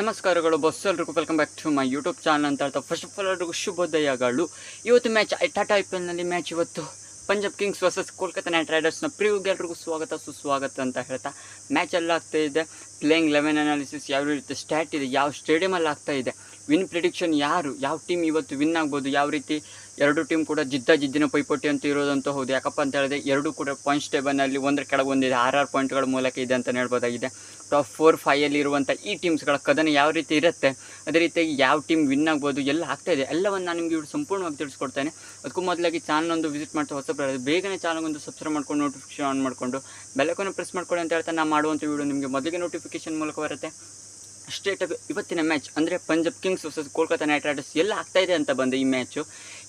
ನಮಸ್ಕಾರಗಳು ಬಸ್ ಎಲ್ರಿಗೂ welcome back to my YouTube channel ಅಂತ ಹೇಳ್ತಾ ಫಸ್ಟ್ ಆಫ್ ಆಲ್ ಎಲ್ರಿಗೂ ಶುಭೋದಯಗಳು. ಇವತ್ತು ಮ್ಯಾಚ್ ಟಾಟಾ ಐ ಪಿ ಎಲ್ನಲ್ಲಿ ಮ್ಯಾಚ್ ಇವತ್ತು Punjab Kings versus Kolkata Knight ರೈಡರ್ಸ್ನ ಪ್ರಿವ್ಗೆ ಎಲ್ರಿಗೂ ಸ್ವಾಗತ, ಸುಸ್ವಾಗತ ಅಂತ ಹೇಳ್ತಾ ಮ್ಯಾಚ್ ಎಲ್ಲ ಆಗ್ತಾ ಇದೆ. ಪ್ಲೇಯಿಂಗ್ ಲೆವೆನ್ ಅನಾಲಿಸಿಸ್ ಯಾವ ರೀತಿ ಸ್ಟ್ಯಾಟ್ ಇದೆ, ಯಾವ ಸ್ಟೇಡಿಯಮಲ್ಲಿ ಆಗ್ತಾ ಇದೆ. ವಿನ್ ಪ್ರಿಡಿಕ್ಷನ್ ಯಾರು? ಯಾವ ಟೀಮ್ ಇವತ್ತು ವಿನ್ ಆಗ್ಬೋದು? ಯಾವ ರೀತಿ ಎರಡು ಟೀಮ್ ಕೂಡ ಜಿದ್ದ ಜಿದ್ದಿನ ಪೈಪೋಟಿ ಅಂತ ಇರೋದಂತ ಹೌದು. ಯಾಕಪ್ಪ ಅಂತ ಹೇಳಿದ್ರೆ ಎರಡು ಕೂಡ ಪಾಯಿಂಟ್ಸ್ ಟೇಬಲ್ನಲ್ಲಿ ಒಂದರ ಕೆಳಗೆ ಒಂದಿದೆ ಆರ್ ಆರು ಪಾಯಿಂಟ್ಗಳ ಮೂಲಕ ಇದೆ ಅಂತ ಹೇಳ್ಬೋದಾಗಿದೆ. ಟಾಪ್ ಫೋರ್ ಫೈಯಲ್ಲಿ ಇರುವಂಥ ಈ ಟೀಮ್ಸ್ಗಳ ಕದನ ಯಾವ ರೀತಿ ಇರುತ್ತೆ? ಅದೇ ರೀತಿಯಾಗಿ ಯಾವ ಟೀಮ್ ವಿನ್ ಆಗ್ಬೋದು? ಎಲ್ಲ ಆಗ್ತಾಯಿದೆ ಎಲ್ಲವನ್ನು ನಾನು ನಿಮಗೆ ಇವ್ರು ಸಂಪೂರ್ಣವಾಗಿ ತಿಳಿಸ್ಕೊಡ್ತೇನೆ. ಅದಕ್ಕೂ ಮೊದಲಾಗಿ ಚಾನಲ್ ಒಂದು ವಿಸಿಟ್ ಮಾಡ್ತಾ ಹೊಸ ಬರೋದು ಬೇಗನೆ ಚಾನಲ್ ಒಂದು ಸಬ್ಸ್ಕ್ರೈಬ್ ಮಾಡ್ಕೊಂಡು ನೋಟಿಫಿಕೇಶನ್ ಆನ್ ಮಾಡಿಕೊಂಡು ಬೆಲ್ಲಕ್ಕನ್ನು ಪ್ರೆಸ್ ಮಾಡ್ಕೊಳ್ಳಿ ಅಂತ ಹೇಳ್ತಾ ನಾನು ಮಾಡುವಂಥ ವೀಡಿಯೋ ನಿಮಗೆ ಮೊದಲಿಗೆ ನೋಟಿಫಿಕೇಶನ್ ಮೂಲಕ ಬರುತ್ತೆ. ಸ್ಟೇಟ್ ಇವತ್ತಿನ ಮ್ಯಾಚ್ ಅಂದರೆ Punjab Kings versus Kolkata Knight Riders ಎಲ್ಲ ಆಗ್ತಾ ಅಂತ ಬಂದ ಈ ಮ್ಯಾಚು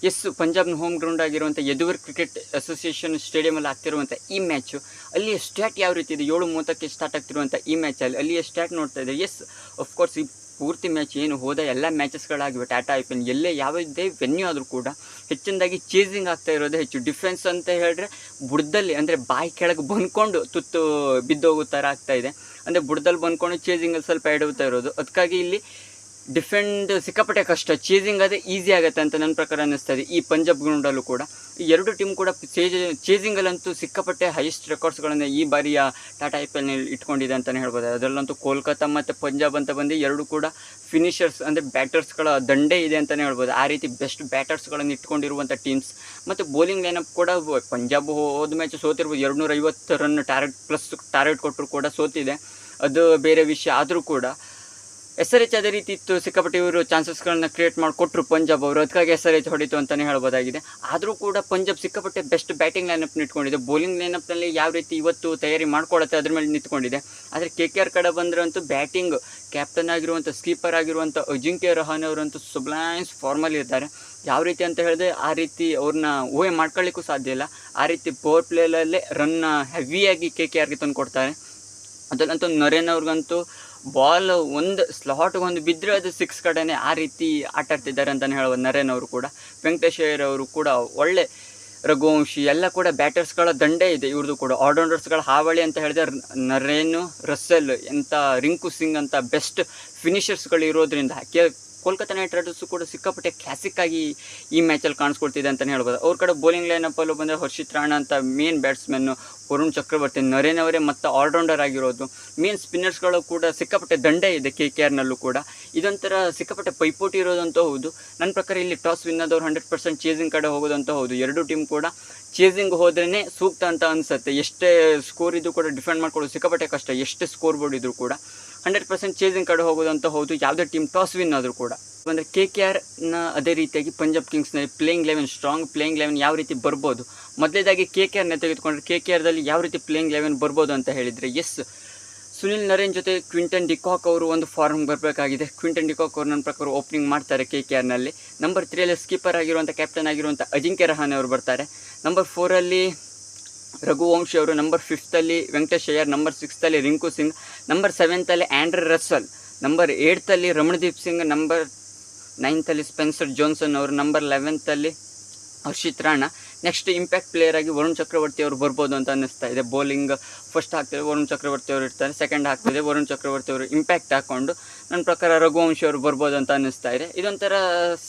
ಎಸ್ ಪಂಜಾಬ್ನ ಹೋಮ್ ಗ್ರೌಂಡ್ ಆಗಿರುವಂಥ ಯದುವರ್ ಕ್ರಿಕೆಟ್ ಅಸೋಸಿಯೇಷನ್ ಸ್ಟೇಡಿಯಮಲ್ಲಿ ಆಗ್ತಿರುವಂಥ ಈ ಮ್ಯಾಚು ಅಲ್ಲಿಯ ಸ್ಟ್ಯಾಟ್ ಯಾವ ರೀತಿ ಇದೆ? ಏಳು ಮೂವತ್ತಕ್ಕೆ ಸ್ಟಾರ್ಟ್ ಆಗ್ತಿರುವಂಥ ಈ ಮ್ಯಾಚಲ್ಲಿ ಅಲ್ಲಿಯ ಸ್ಟ್ಯಾಟ್ ನೋಡ್ತಾ ಇದೆ ಎಸ್ ಅಫ್ಕೋರ್ಸ್ ಈ ಪೂರ್ತಿ ಮ್ಯಾಚ್ ಏನು ಹೋದ ಎಲ್ಲ ಮ್ಯಾಚಸ್ಗಳಾಗಿವೆ ಟಾಟಾ ಐ ಪಿ ಎಲ್ ಎಲ್ಲೇ ಯಾವುದೇ ವೆನ್ಯೂ ಆದರೂ ಕೂಡ ಹೆಚ್ಚಿನದಾಗಿ ಚೇಸಿಂಗ್ ಆಗ್ತಾ ಇರೋದೇ ಹೆಚ್ಚು. ಡಿಫೆನ್ಸ್ ಅಂತ ಹೇಳಿದ್ರೆ ಬುಡದಲ್ಲಿ, ಅಂದರೆ ಬಾಯಿ ಕೆಳಗೆ ಬಂದ್ಕೊಂಡು ತುತ್ತು ಬಿದ್ದೋಗೋ ಥರ ಆಗ್ತಾಯಿದೆ ಅಂದರೆ ಬುಡದಲ್ಲಿ ಬಂದ್ಕೊಂಡು ಚೇಜಿಂಗಲ್ಲಿ ಸ್ವಲ್ಪ ಎಡವ್ತಾ ಇರೋದು. ಅದಕ್ಕಾಗಿ ಇಲ್ಲಿ ಡಿಫೆಂಡ್ ಸಿಕ್ಕಾಪಟ್ಟೆ ಕಷ್ಟ. ಚೇಸಿಂಗ್ ಅದೇ ಈಸಿ ಆಗುತ್ತೆ ಅಂತ ನನ್ನ ಪ್ರಕಾರ ಅನ್ನಿಸ್ತಾ ಇದೆ. ಈ ಪಂಜಾಬ್ ಗ್ರೌಂಡಲ್ಲೂ ಕೂಡ. ಈ ಎರಡು ಟೀಮ್ ಕೂಡ ಚೇಜ್ ಚೇಸಿಂಗಲ್ಲಂತೂ ಸಿಕ್ಕಾಪಟ್ಟೆ ಹೈಯೆಸ್ಟ್ ರೆಕಾರ್ಡ್ಸ್ಗಳನ್ನು ಈ ಬಾರಿಯ ಟಾಟಾ ಐ ಪಿ ಎಲ್ನಲ್ಲಿ ಇಟ್ಕೊಂಡಿದೆ ಅಂತಲೇ ಹೇಳ್ಬೋದು. ಅದರಲ್ಲಂತೂ ಕೋಲ್ಕತ್ತಾ ಮತ್ತು ಪಂಜಾಬ್ ಅಂತ ಬಂದು ಎರಡು ಕೂಡ ಫಿನಿಷರ್ಸ್ ಅಂದರೆ ಬ್ಯಾಟರ್ಸ್ಗಳ ದಂಡೇ ಇದೆ ಅಂತಲೇ ಹೇಳ್ಬೋದು. ಆ ರೀತಿ ಬೆಸ್ಟ್ ಬ್ಯಾಟರ್ಸ್ಗಳನ್ನು ಇಟ್ಕೊಂಡಿರುವಂಥ ಟೀಮ್ಸ್ ಮತ್ತು ಬೌಲಿಂಗ್ ಲೈನಪ್ ಕೂಡ ಪಂಜಾಬ್ ಹೋದ ಮ್ಯಾಚ್ ಸೋತಿರ್ಬೋದು. ಎರಡು ಐವತ್ತು ರನ್ ಟಾರ್ಗೆಟ್ ಪ್ಲಸ್ ಟಾರ್ಗೆಟ್ ಕೊಟ್ಟರು ಕೂಡ ಸೋತಿದೆ. ಅದು ಬೇರೆ ವಿಷಯ. ಆದರೂ ಕೂಡ ಎಸ್ ಆರ್ ಎಚ್ ಅದೇ ರೀತಿ ಇತ್ತು ಸಿಕ್ಕಾಪಟ್ಟೆ ಇವರು ಚಾನ್ಸಸ್ಗಳನ್ನ ಕ್ರಿಯೇಟ್ ಮಾಡಿಕೊಟ್ರು ಪಂಜಾಬ್ ಅವರು. ಅದಕ್ಕಾಗಿ ಎಸ್ ಆರ್ ಎಚ್ ಹೊಡಿತು ಅಂತಲೇ ಹೇಳ್ಬೋದಾಗಿದೆ. ಆದರೂ ಕೂಡ ಪಂಜಾಬ್ ಸಿಕ್ಕಾಪಟ್ಟೆ ಬೆಸ್ಟ್ ಬ್ಯಾಟಿಂಗ್ ಲೈನಪ್ನ ಇಟ್ಕೊಂಡಿದೆ ಬೌಲಿಂಗ್ ಲೈನಪ್ನಲ್ಲಿ ಯಾವ ರೀತಿ ಇವತ್ತು ತಯಾರಿ ಮಾಡ್ಕೊಳತ್ತೆ ಅದ್ರ ಮೇಲೆ ನಿಂತ್ಕೊಂಡಿದೆ. ಆದರೆ ಕೆ ಕೆ ಆರ್ ಕಡೆ ಬಂದ್ರಂತೂ ಬ್ಯಾಟಿಂಗ್ ಕ್ಯಾಪ್ಟನ್ ಆಗಿರುವಂಥ ಸ್ಕೀಪರ್ ಆಗಿರುವಂಥ ಅಜಿಂಕ್ಯ ರಹಾನ್ ಅವರಂತೂ ಸುಬ್ಲಾನ್ಸ್ ಫಾರ್ಮಲ್ಲಿ ಇದ್ದಾರೆ. ಯಾವ ರೀತಿ ಅಂತ ಹೇಳಿದ್ರೆ ಆ ರೀತಿ ಅವ್ರನ್ನ ಊಹೆ ಮಾಡ್ಕೊಳ್ಳಿಕ್ಕೂ ಸಾಧ್ಯ ಇಲ್ಲ. ಆ ರೀತಿ ಪವರ್ ಪ್ಲೇಲಲ್ಲೇ ರನ್ನ ಹೆವಿಯಾಗಿ ಕೆ ಕೆ ಆರ್ಗೆ ತಂದು ಕೊಡ್ತಾರೆ ಅದಲ್ಲಂತೂ ನರೇನ್ ಅವ್ರಿಗಂತೂ ಬಾಲ್ ಒಂದು ಸ್ಲಾಟ್ಗೆ ಒಂದು ಬಿದ್ದರೆ ಅದು ಸಿಕ್ಸ್ ಕಡೆನೇ ಆ ರೀತಿ ಆಟ ಆಡ್ತಿದ್ದಾರೆ ಅಂತಲೇ ಹೇಳ್ಬೋದು ನರೇನ್ ಅವರು ಕೂಡ ವೆಂಕಟೇಶ್ ಅವರು ಕೂಡ, ಒಳ್ಳೆ ರಘುವಂಶಿ, ಎಲ್ಲ ಕೂಡ ಬ್ಯಾಟರ್ಸ್ಗಳ ದಂಡೇ ಇದೆ ಇವ್ರದ್ದು ಕೂಡ. ಆಲ್ರೌಂಡರ್ಸ್ಗಳ ಹಾವಳಿ ಅಂತ ಹೇಳಿದ್ರೆ ನರೇನು, ರಸ್ಸೆಲ್ ಎಂಥ ರಿಂಕು ಸಿಂಗ್ ಅಂತ ಬೆಸ್ಟ್ ಫಿನಿಷರ್ಸ್ಗಳು ಇರೋದ್ರಿಂದ ಕೆ ಕೋಲ್ಕತ್ತಾ ನೈಟ್ ರೈಡರ್ಸು ಕೂಡ ಸಿಕ್ಕಾಪಟ್ಟೆ ಕ್ಲಾಸಿಕ್ ಆಗಿ ಈ ಮ್ಯಾಚಲ್ಲಿ ಕಾಣಿಸ್ಕೊಳ್ತಿದೆ ಅಂತಲೇ ಹೇಳ್ಬೋದು. ಅವ್ರ ಕಡೆ ಬೌಲಿಂಗ್ ಲೈನಪ್ಪಲ್ಲೂ ಬಂದರೆ ಹರ್ಷಿತ್ ರಾಣ ಅಂತ main batsman Varun Chakravarthy, Narine ಅವರೇ ಮತ್ತು ಆಲ್ರೌಂಡರ್ ಆಗಿರೋದು. ಮೇನ್ ಸ್ಪಿನ್ನರ್ಸ್ಗಳು ಕೂಡ ಸಿಕ್ಕಾಪಟ್ಟೆ ದಂಡೆ ಇದೆ ಕೆ ಕೆ ಆರ್ನಲ್ಲೂ ಕೂಡ. ಇದೊಂಥರ ಸಿಕ್ಕಾಪಟ್ಟೆ ಪೈಪೋಟಿ ಇರೋದಂತೂ ಹೌದು. ನನ್ನ ಪ್ರಕಾರ ಇಲ್ಲಿ ಟಾಸ್ ವಿನ್ ಆದವ್ರು ಹಂಡ್ರೆಡ್ ಪರ್ಸೆಂಟ್ ಚೇಸಿಂಗ್ ಕಡೆ ಹೋಗೋದಂತೂ ಹೌದು. ಎರಡು ಟೀಮ್ ಕೂಡ ಚೇಸಿಂಗ್ ಹೋದ್ರೇ ಸೂಕ್ತ ಅಂತ ಅನಿಸುತ್ತೆ. ಎಷ್ಟೇ ಸ್ಕೋರ್ ಇದ್ದು ಕೂಡ ಡಿಫೆಂಡ್ ಮಾಡ್ಕೊಳ್ಳೋದು ಸಿಕ್ಕಾಪಟ್ಟೆ ಕಷ್ಟ. ಎಷ್ಟೇ ಸ್ಕೋರ್ ಬೋರ್ಡ್ ಇದ್ರೂ ಕೂಡ. ಹಂಡ್ರೆಡ್ ಪರ್ಸೆಂಟ್ ಚೇಸಿಂಗ್ ಕಡೆ ಅಂತ ಹೌದು ಯಾವುದೇ ಟೀಮ್ ಟಾಸ್ ವಿನ್ ಆದರೂ ಕೂಡ. ಅಂದರೆ ಕೆ ಕೆ ಆರ್ನ ಅದೇ ರೀತಿಯಾಗಿ Punjab ಕಿಂಗ್ಸ್ನಲ್ಲಿ playing eleven strong playing eleven ಯಾವ ರೀತಿ ಬರ್ಬೋದು. ಮೊದಲೇದಾಗಿ ಕೆ ಕೆ ಆರ್ನ ತೆಗೆದುಕೊಂಡ್ರೆ ಕೆ ಕೆ ಆರ್ದಲ್ಲಿ ಯಾವ ರೀತಿ ಪ್ಲೇಯಿಂಗ್ ಲೆವೆನ್ ಬರ್ಬೋದು ಅಂತ ಹೇಳಿದರೆ ಎಸ್ ಸುನಿಲ್ ನರೇನ್ ಜೊತೆ ಕ್ವಿಂಟನ್ ಡಿಕಾಕ್ ಅವರು ಒಂದು ಫಾರ್ಮ್ ಬರಬೇಕಾಗಿದೆ. ಕ್ವಿಂಟನ್ ಡಿಕಾಕ್ ಅವರು ನನ್ನ ಪ್ರಕಾರ ಓಪನಿಂಗ್ ಮಾಡ್ತಾರೆ ಕೆ ಕೆ ಆರ್ನಲ್ಲಿ ನಂಬರ್ ತ್ರೀಯಲ್ಲಿ ಸ್ಕೀಪರ್ ಆಗಿರುವಂಥ ಕ್ಯಾಪ್ಟನ್ ಆಗಿರುವಂಥ ಅಜಿಂಕ್ಯ ರಹಾನೆ ಅವರು ಬರ್ತಾರೆ. ನಂಬರ್ ಫೋರಲ್ಲಿ ರಘುವಂಶಿ ಅವರು ನಂಬರ್ ಫಿಫ್ತಲ್ಲಿ ವೆಂಕಟೇಶ್ ಅಯ್ಯರ್ ನಂಬರ್ ಸಿಕ್ಸ್ತಲ್ಲಿ ರಿಂಕು ಸಿಂಗ್ ನಂಬರ್ ಸೆವೆಂತಲ್ಲಿ ಆ್ಯಂಡ್ರೆ ರಸಲ್ ನಂಬರ್ ಏಯ್ತಲ್ಲಿ ರಮಣದೀಪ್ ಸಿಂಗ್ ನಂಬರ್ ನೈನ್ತಲ್ಲಿ ಸ್ಪೆನ್ಸರ್ ಜೋನ್ಸನ್ ಅವರು number ಲೆವೆಂತಲ್ಲಿ Harshit Rana. Next impact player ಆಗಿ ವರುಣ್ ಚಕ್ರವರ್ತಿ ಅವರು ಬರ್ಬೋದು ಅಂತ ಅನ್ನಿಸ್ತಾ ಇದೆ. ಬೌಲಿಂಗ್ ಫಸ್ಟ್ ಹಾಕ್ತಾರೆ ವರುಣ್ ಚಕ್ರವರ್ತಿ ಅವರು ಇರ್ತಾರೆ ಸೆಕೆಂಡ್ ಹಾಕ್ತಿದೆ ವರುಣ್ ಚಕ್ರವರ್ತಿ ಅವರು ಇಂಪ್ಯಾಕ್ಟ್ ಹಾಕ್ಕೊಂಡು, ನನ್ನ ಪ್ರಕಾರ ರಘುವಂಶಿ ಅವರು ಬರ್ಬೋದು ಅಂತ ಅನ್ನಿಸ್ತಾ ಇದೆ. ಇದೊಂಥರ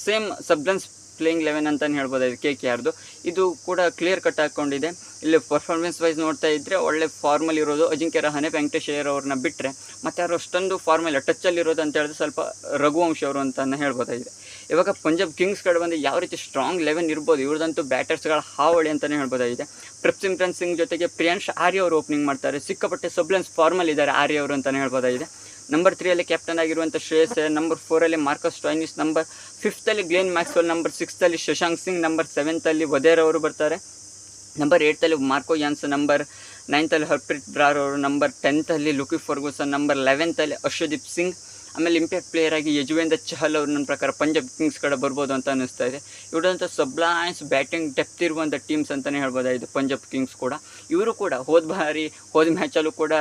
ಸೇಮ್ ಸಬ್ಲೆನ್ಸ್ ಪ್ಲೇಯಿಂಗ್ ಲೆವೆನ್ ಅಂತಲೇ ಇದು ಕೆ ಕೆ ಆರ್ದು. ಇದು ಕೂಡ ಕ್ಲಿಯರ್ ಕಟ್ ಹಾಕ್ಕೊಂಡಿದೆ ಇಲ್ಲಿ ಪರ್ಫಾರ್ಮೆನ್ಸ್ ವೈಸ್ ನೋಡ್ತಾ ಇದ್ದರೆ ಒಳ್ಳೆ ಫಾರ್ಮಲ್ ಇರೋದು. ಅಜಿಂಕ್ಯ ರಹಾನೆ ವೆಂಕಟೇಶ್ ಅಯ್ಯರ್ ಅವ್ರನ್ನ ಬಿಟ್ಟರೆ ಮತ್ತು ಯಾರು ಅಷ್ಟೊಂದು ಫಾರ್ಮಲ್ ಟಚ್ಚಲ್ಲಿ ಇರೋದು ಅಂತ ಹೇಳಿದ್ರೆ ಸ್ವಲ್ಪ ರಘುವಂಶ ಅವರು ಅಂತ ಹೇಳ್ಬೋದಾಗಿದೆ. ಇವಾಗ ಪಂಜಾಬ್ ಕಿಂಗ್ಸ್ ಕಡೆ ಬಂದು ಯಾವ ರೀತಿ ಸ್ಟ್ರಾಂಗ್ ಲೆವೆನ್ ಇರ್ಬೋದು, ಇವ್ರದಂತೂ ಬ್ಯಾಟರ್ಸ್ಗಳ ಹಾವಳಿ ಅಂತಲೇ ಹೇಳ್ಬೋದಾಗಿದೆ. ಪ್ರಪ್ಸಿಮ್ರನ್ ಸಿಂಗ್ ಜೊತೆಗೆ ಪ್ರಿಯಾಂಶ್ ಆರ್ಯ ಅವರು ಓಪನಿಂಗ್ ಮಾಡ್ತಾರೆ. ಸಿಕ್ಕಾಪಟ್ಟೆ ಸಬ್ಲೆನ್ಸ್ ಫಾರ್ಮಲ್ ಇದ್ದಾರೆ ಆರ್ಯ ಅವರು ಅಂತಲೇ ಹೇಳ್ಬೋದಾಗಿದೆ. ನಂಬರ್ ತ್ರೀಯಲ್ಲಿ ಕ್ಯಾಪ್ಟನ್ ಆಗಿರುವಂಥ ಶ್ರೇಯಸ್ ನಂಬರ್ ಫೋರಲ್ಲಿ ಮಾರ್ಕಸ್ ಟಾಯ್ನಿಸ್ ನಂಬರ್ ಫಿಫ್ತಲ್ಲಿ ಗ್ಲೇನ್ ಮ್ಯಾಕ್ಸ್ವೆಲ್ ನಂಬರ್ ಸಿಕ್ಸ್ತಲ್ಲಿ ಶಶಾಂಕ್ ಸಿಂಗ್ ನಂಬರ್ ಸೆವೆಂತಲ್ಲಿ ವದೇರ್ ಅವರು ಬರ್ತಾರೆ. ನಂಬರ್ ಏಯ್ತಲ್ಲಿ ಮಾರ್ಕೋ ಯಾನ್ಸ್ ನಂಬರ್ ನೈನ್ತಲ್ಲಿ ಹರ್ಪ್ರೀತ್ ಬ್ರಾರ್ ಅವರು ನಂಬರ್ ಟೆಂತಲ್ಲಿ ಲುಕಿ ಫರ್ಗೂಸನ್ ನಂಬರ್ ಲೆವೆಂತಲ್ಲಿ ಅಶ್ವದೀಪ್ ಸಿಂಗ್ ಆಮೇಲೆ ಇಂಪ್ಯಾಕ್ಟ್ ಪ್ಲೇಯರ್ ಆಗಿ ಯಜುವೇಂದ್ರ ಚಹಲ್ ಅವರು ನನ್ನ ಪ್ರಕಾರ ಪಂಜಾಬ್ ಕಿಂಗ್ಸ್ ಕಡೆ ಬರ್ಬೋದು ಅಂತ ಅನ್ನಿಸ್ತಾ ಇದೆ. ಇವರಂಥ ಸಬ್ಲಾನ್ಸ್ ಬ್ಯಾಟಿಂಗ್ ಡೆಪ್ತ್ ಇರುವಂಥ ಟೀಮ್ಸ್ ಅಂತಲೇ ಹೇಳ್ಬೋದಾಗಿದೆ ಪಂಜಾಬ್ ಕಿಂಗ್ಸ್ ಕೂಡ. ಇವರು ಕೂಡ ಹೋದ ಬಾರಿ, ಹೋದ ಮ್ಯಾಚಲ್ಲೂ ಕೂಡ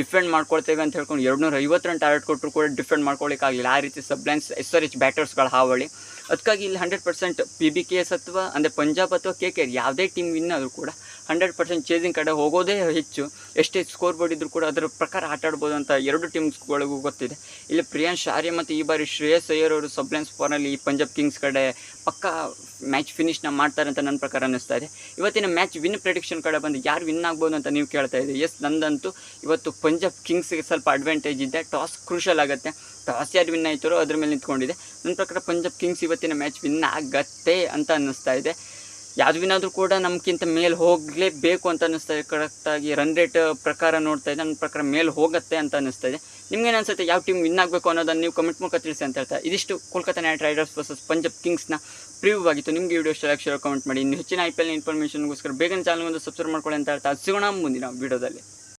ಡಿಫೆಂಡ್ ಮಾಡ್ಕೊಳ್ತೇವೆ ಅಂತ ಹೇಳ್ಕೊಂಡು ಎರಡುನೂರ ಐವತ್ತು ರನ್ ಟಾರ್ಗೆಟ್ ಕೊಟ್ಟರು ಕೂಡ ಡಿಫೆಂಡ್ ಮಾಡ್ಕೊಳ್ಳಿಕ್ಕಾಗಲಿಲ್ಲ ಆ ರೀತಿ ಸಬ್ಲೈನ್ಸ್ ಎಸ್ ಆರ್ ಎಚ್ ಬ್ಯಾಟರ್ಸ್ಗಳ ಹಾವಳಿ. ಅದಕ್ಕಾಗಿ ಇಲ್ಲಿ hundred percent P B K S ಅಥವಾ ಅಂದರೆ ಪಂಜಾಬ್ ಅಥವಾ ಕೆ ಕೆ ಯಾವುದೇ ಟೀಮ್ ವಿನ್ ಆದರೂ ಕೂಡ ಹಂಡ್ರೆಡ್ ಪರ್ಸೆಂಟ್ ಚೇಸಿಂಗ್ ಕಡೆ ಹೋಗೋದೇ ಹೆಚ್ಚು. ಎಷ್ಟೇ ಸ್ಕೋರ್ ಬೋರ್ಡ್ ಇದ್ರೂ ಕೂಡ ಅದರ ಪ್ರಕಾರ ಆಟ ಆಡ್ಬೋದು ಅಂತ ಎರಡು ಟೀಮ್ಸ್ಗಳಿಗೂ ಗೊತ್ತಿದೆ. ಇಲ್ಲಿ ಪ್ರಿಯಾಂಶ್ ಆರ್ಯ ಮತ್ತು ಈ ಬಾರಿ ಶ್ರೇಯಸ್ ಅಯ್ಯರ್ ಅವರು ಸಬ್ಲೆನ್ಸ್ ಫಾರ್ನಲ್ಲಿ ಪಂಜಾಬ್ ಕಿಂಗ್ಸ್ ಕಡೆ ಪಕ್ಕಾ ಮ್ಯಾಚ್ ಫಿನಿಶ್ನ ಮಾಡ್ತಾರೆ ಅಂತ ನನ್ನ ಪ್ರಕಾರ ಅನ್ನಿಸ್ತಾ ಇದೆ. ಇವತ್ತಿನ ಮ್ಯಾಚ್ ವಿನ್ ಪ್ರೆಡಿಕ್ಷನ್ ಕಡೆ ಬಂದು ಯಾರು ವಿನ್ ಆಗ್ಬೋದು ಅಂತ ನೀವು ಕೇಳ್ತಾ ಇದ್ದೀವಿ ಎಸ್ ನಂದಂತೂ ಇವತ್ತು ಪಂಜಾಬ್ ಕಿಂಗ್ಸ್ಗೆ ಸ್ವಲ್ಪ ಅಡ್ವಾಂಟೇಜ್ ಇದೆ. ಟಾಸ್ ಕ್ರೂಷಲ್ ಆಗುತ್ತೆ. ಟಾಸ್ ಯಾರು ವಿನ್ ಆಯ್ತಾರೋ ಅದ್ರ ಮೇಲೆ ನಿಂತ್ಕೊಂಡಿದೆ. ನನ್ನ ಪ್ರಕಾರ ಪಂಜಾಬ್ ಕಿಂಗ್ಸ್ ಇವತ್ತಿನ ಮ್ಯಾಚ್ ವಿನ್ ಆಗತ್ತೆ ಅಂತ ಅನ್ನಿಸ್ತಾ ಇದೆ. ಯಾವ್ದು ವಿನ್ ಕೂಡ ನಮ್ಗಿಂತ ಮೇಲೆ ಹೋಗಲೇಬೇಕು ಅಂತ ಅನ್ನಿಸ್ತದೆ ಕರೆಕ್ಟಾಗಿ ರನ್ ರೇಟ್ ಪ್ರಕಾರ ನೋಡ್ತಾ ಇದೆ. ನನ್ನ ಪ್ರಕಾರ ಮೇಲೆ ಹೋಗುತ್ತೆ ಅಂತ ಅನ್ನಿಸ್ತಾ ಇದೆ. ನಿಮ್ಗೇನು ಅನ್ಸುತ್ತೆ? ಯಾವ ಟೀಮ್ ವಿನ್ ಆಗಬೇಕು ಅನ್ನೋದನ್ನು ನೀವು ಕಮೆಂಟ್ ಮೂಲಕ ತಿಳಿಸಿ ಅಂತ ಹೇಳ್ತಾ ಇದಿಷ್ಟು Kolkata Knight Riders versus Punjab ಕಿಂಗ್ಸ್ನ preview ಆಗಿತ್ತು. ನಿಮಗೆ ವಿಡಿಯೋ ಇಷ್ಟ ಶೇರ್ ಕಮೆಂಟ್ ಮಾಡಿ. ಇನ್ನು ಹೆಚ್ಚಿನ ಐ ಪಿ ಎಲ್ ಇನ್ಫಾರ್ಮೇಷನ್ಗೋಸ್ಕರ ಬೇಗನೆ ಚಾನಲ್ ಒಂದು ಸಬ್ಸ್ಕ್ರೈಬ್ ಮಾಡ್ಕೊಳ್ಳಿ ಅಂತ ಹೇಳ್ತಾ ಸಿಗೋಣ ಮುಂದಿನ ವಿಡಿಯೋದಲ್ಲಿ